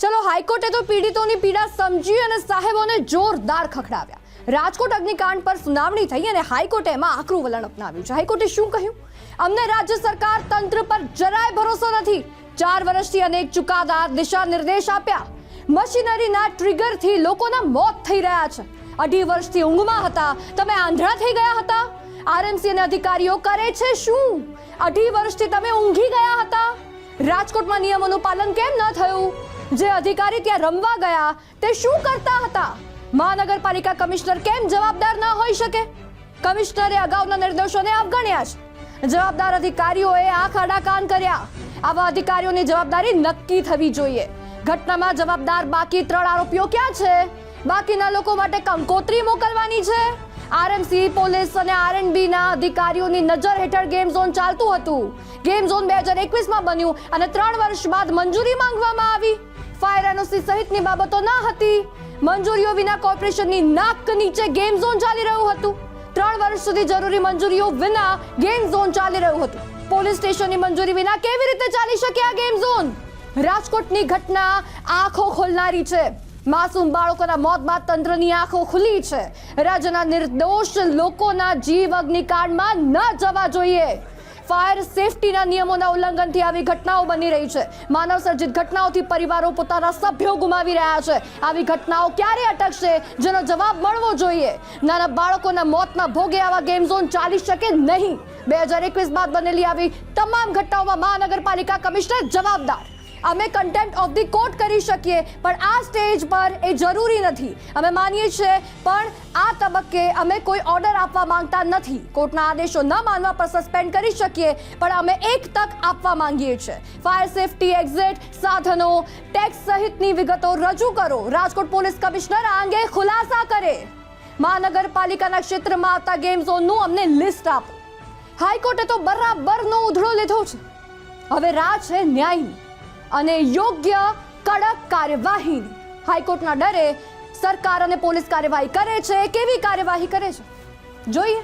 ચલો, હાઈકોર્ટે તો પીડિતોની પીડા સમજી અને સાહેબોને જોરદાર ખખડાવ્યા. રાજકોટ અગ્નિકાંડ પર સુનાવણી થઈ અને હાઈકોર્ટે એમાં આકરું વલણ અપનાવ્યું છે. હાઈકોર્ટે શું કહ્યું? અમને રાજ્ય સરકાર તંત્ર પર જરાય ભરોસો નથી. ચાર વર્ષથી અનેક ચુકાદા દિશા નિર્દેશ આપ્યા. મશીનરીના ટ્રિગરથી લોકોના મોત થઈ રહ્યા છે. અઢી વર્ષથી ઊંઘમાં હતા. તમે આંધળા થઈ ગયા હતા? આરએમસી અને અધિકારીઓ કરે છે શું? અઢી વર્ષથી તમે ઊંઘી ગયા હતા? રાજકોટમાં નિયમોનું પાલન કેમ ન થયું? જે અધિકારી ત્યાં રમવા ગયા, તે શું કરતા હતા? મહાનગરપાલિકા કમિશનર કેમ જવાબદાર ન હોઈ શકે? કમિશનરે અગાઉના નિર્દેશોને અવગણ્યા છે. જવાબદાર અધિકારીઓએ આંખ આડા કર્યા. આવા અધિકારીઓની જવાબદારી નક્કી થવી જોઈએ. ઘટનામાં જવાબદાર બાકી ત્રણ આરોપીઓ ક્યાં છે? બાકીના લોકો માટે કંકોત્રી મોકલવાની છે? આરએમસી, પોલીસ અને આરએનબી ના અધિકારીઓની નજર હેઠળ ગેમ ઝોન ચાલતું હતું. ગેમ ઝોન બે હજાર એકવીસમાં બન્યું અને ત્રણ વર્ષ બાદ મંજૂરી માંગવામાં આવી. ફાયર એનઓસી સહિતની બાબતો ન હતી. મંજૂરીઓ વિના કોર્પોરેશનની નાક નીચે ગેમ ઝોન ચાલી રહ્યું હતું. ત્રણ વર્ષ સુધી જરૂરી મંજૂરીઓ વિના ગેમ ઝોન ચાલી રહ્યું હતું. પોલીસ સ્ટેશનની મંજૂરી વિના કેવી રીતે ચાલી શકે આ ગેમ ઝોન? રાજકોટની ઘટના આંખો ખોલનારી છે. માસૂમ બાળકોના મોત બાદ તંત્રની આંખો ખુલી છે. રાજ્યના નિર્દોષ લોકોના જીવ અગ્નિકાંડમાં ન જવા જોઈએ. ફાયર સેફટીના નિયમોના ઉલ્લંઘનથી આવી ઘટનાઓ બની રહી છે. માનવ સર્જિત ઘટનાઓથી પરિવારો પોતાના સભ્યો ગુમાવી રહ્યા છે. આવી ઘટનાઓ ક્યારે અટકશે? જેનો જવાબ મળવો જોઈએ. નાના બાળકોના મોતના ભોગે આવા ગેમ ઝોન ચાલી શકે નહીં. બે હજાર એકવીસ બાદ બનેલી આવી તમામ ઘટનાઓમાં મહાનગરપાલિકા કમિશનર જવાબદાર. અમે કન્ટેમ્પ્ટ ઓફ ધી કોર્ટ કરી શકીએ, પણ આ સ્ટેજ પર એ જરૂરી નથી. અમે માનીએ છીએ, પણ આ તબક્કે અમે કોઈ ઓર્ડર આપવા માંગતા નથી. કોર્ટના આદેશો ન માનવા પર સસ્પેન્ડ કરી શકીએ, પણ અમે એક તક આપવા માંગીએ છીએ. ફાયર સેફટી એક્ઝિટ સાધનો ટેક્સ સહિતની વિગતો રજૂ કરો. રાજકોટ પોલીસ કમિશનર આ અંગે ખુલાસા કરે. મહાનગરપાલિકાના ક્ષેત્રમાં આવતા ગેમ ઝોનનું અમને લિસ્ટ આપો. હાઈકોર્ટે તો બરાબરનો ઉધડો લીધો છે. હવે રાહ છે ન્યાયની. અને યોગ્ય કડક કાર્યવાહી. હાઈકોર્ટના ડરે સરકાર અને પોલીસ કાર્યવાહી કરે છે, કેવી કાર્યવાહી કરે છે? જોઈએ.